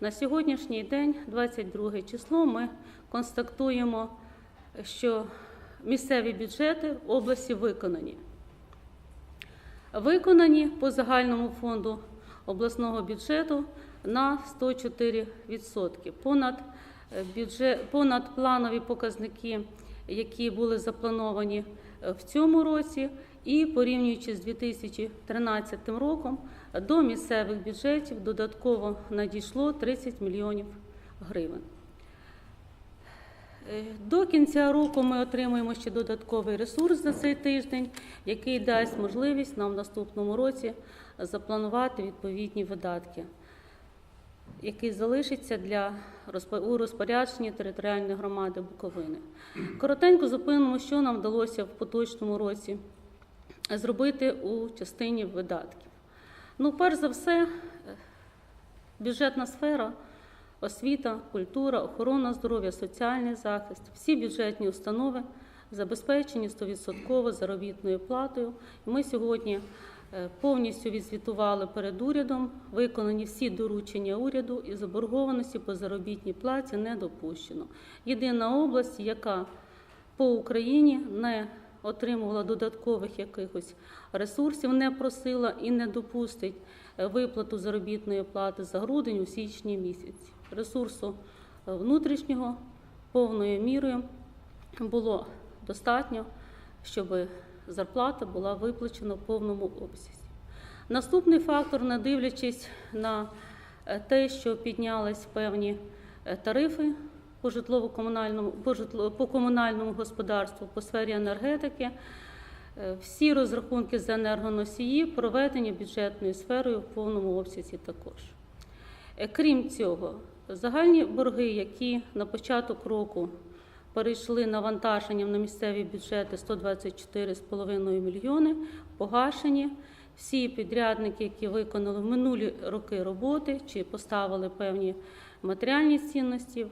На сьогоднішній день, 22 число, ми констатуємо, що місцеві бюджети в області виконані. Виконані по загальному фонду обласного бюджету на 104%. Понад, бюджет, понад планові показники, які були заплановані е, в цьому році, і порівнюючи з 2013 роком, до місцевих бюджетів додатково надійшло 30 мільйонів гривень. Е, До кінця року ми отримуємо ще додатковий ресурс за цей тиждень, який дасть можливість нам в наступному році запланувати відповідні видатки, який залишиться для у розпорядженні територіальної громади Буковини. Коротенько зупинимо, що нам вдалося в поточному році зробити у частині видатків. Ну, перш за все, е, бюджетна сфера, освіта, культура, охорона здоров'я, соціальний захист, всі бюджетні установи забезпечені 100% заробітною платою. Ми сьогодні повністю відзвітували перед урядом, виконані всі доручення уряду і заборгованості по заробітній платі не допущено. Єдина область, яка по Україні не отримувала додаткових якихось ресурсів, не просила і не допустить е, виплату заробітної плати за грудень у січні місяці. Ресурсу е, внутрішнього повною мірою було достатньо, щоб зарплата була виплачена в повному обсязі. Наступний фактор, не дивлячись на е, те, що піднялись певні е, тарифи по житлово-комунальному по, житло, по комунальному господарству, по сфері енергетики, е, всі розрахунки за енергоносії проведені бюджетною сферою в повному обсязі також. Крім цього, загальні борги, які на початок року перейшли навантаженням на місцеві бюджети 124,5 мільйони, погашені. Всі підрядники, які виконали в минулі роки роботи чи поставили певні матеріальні цінності,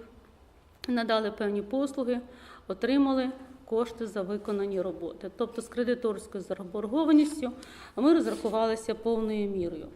надали певні послуги, отримали кошти за виконані роботи. Тобто з кредиторською заборгованістю ми розрахувалися повною мірою.